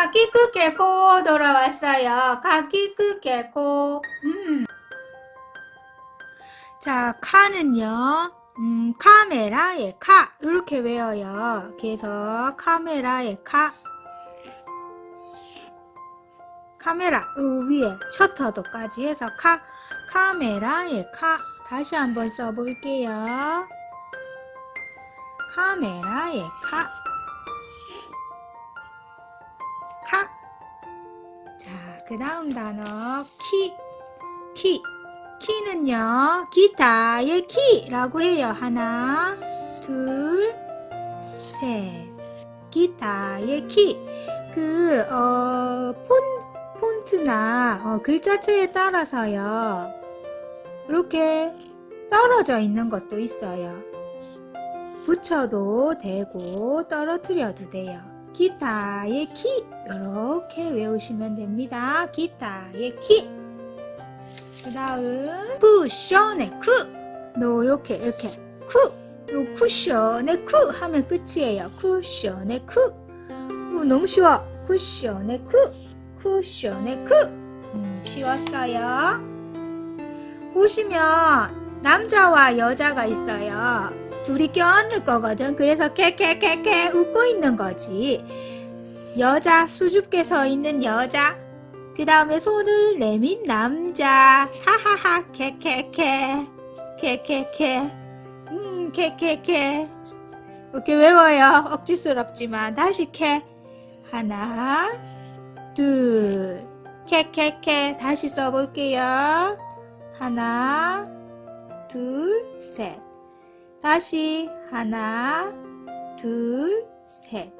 가키크 개코 돌아왔어요. 가키크 개코. 음. 자, 카는요. 음, 카메라의 카 이렇게 외워요. 그래서 카메라의 카 카메라 요 위에 셔터도까지 해서 카 카메라의 카 다시 한번 써볼게요. 카메라의 카 카. 그 다음 단어 키 키. 키는요, 기타의 키라고 해요. 하나, 둘, 셋. 기타의 키. 그, 어, 폰, 폰트나, 어, 글자체에 따라서요. 이렇게 떨어져 있는 것도 있어요. 붙여도 되고, 떨어뜨려도 돼요. 기타의 키. 이렇게 외우시면 됩니다. 기타의 키. 그 다음 쿠션의 쿠. 노렇게 이렇게. 쿠. 요 쿠션의 쿠 하면 끝이에요. 쿠션의 쿠. 어, 너무 쉬워. 쿠션의 쿠. 쿠션의 쿠. 음, 쉬웠어요. 보시면 남자와 여자가 있어요 둘이 껴안을 거거든 그래서 캐캐캐캐 웃고 있는 거지 여자 수줍게 서 있는 여자 그 다음에 손을 내민 남자. 하하하, 캐캐캐. 캐캐캐. 음, 캐캐캐. 이렇게 외워요. 억지스럽지만. 다시 캐. 하나, 둘. 캐캐캐. 다시 써볼게요. 하나, 둘, 셋. 다시. 하나, 둘, 셋.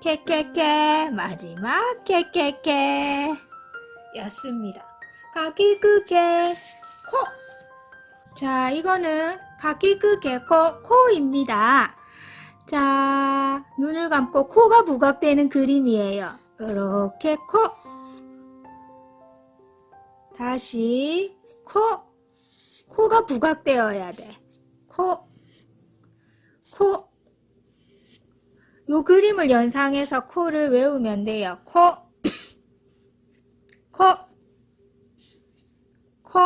캐캐캐 마지막 캐캐캐 였습니다. 가기그개 코. 자, 이거는 가기그개 코 코입니다. 자, 눈을 감고 코가 부각되는 그림이에요. 이렇게 코. 다시 코. 코가 부각되어야 돼. 코. 코. 요 그림을 연상해서 코를 외우면 돼요. 코, 코, 코.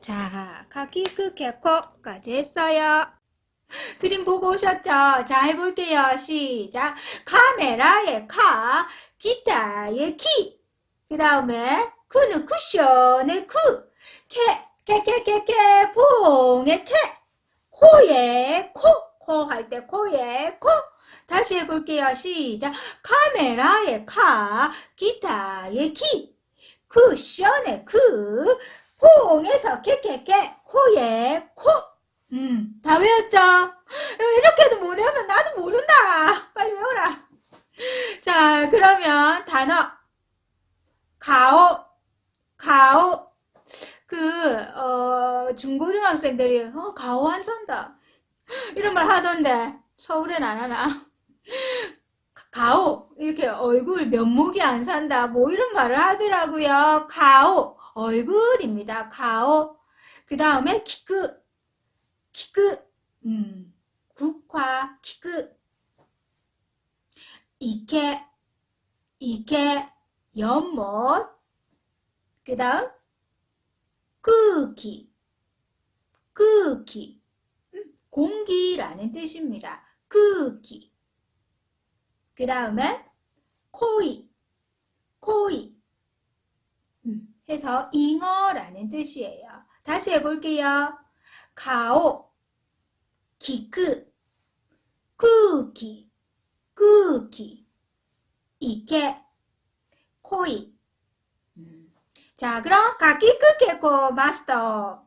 자, 가기 크게 코까지 했어요. 그림 보고 오셨죠? 자, 해볼게요. 시작. 카메라의 카, 기타의 키. 그 다음에 쿠는 쿠션의 쿠. 캐, 캐, 캐, 캐, 캐, 봉의 캐. 코의 코. 코 할 때 코의 코. 다시 해볼게요. 시작. 카메라의 카, 기타의 키, 쿠션의 크, 포옹에서 캐캐캐, 코의 코. 음, 다 외웠죠? 이렇게도 못 외우면 나도 모른다. 빨리 외워라. 자, 그러면 단어. 가오. 그, 어, 중고등학생들이, 어, 가오 안 산다. 이런 말 하던데, 서울엔 안 하나? 가오 이렇게 얼굴 면목이 안 산다 뭐 이런 말을 하더라고요. 가오 얼굴입니다. 가오. 그 다음에 키크. 키크. 음 국화 키크. 이케 이케 연못. 그 다음 쿠키 쿠키 음, 공기라는 뜻입니다. 쿠키 그 다음에 코이, 코이. 음, 해서 잉어라는 뜻이에요. 다시 해볼게요. 가오, 키크, 쿠키, 쿠키, 이케, 코이. 음. 자, 그럼 가키 크케코 마스터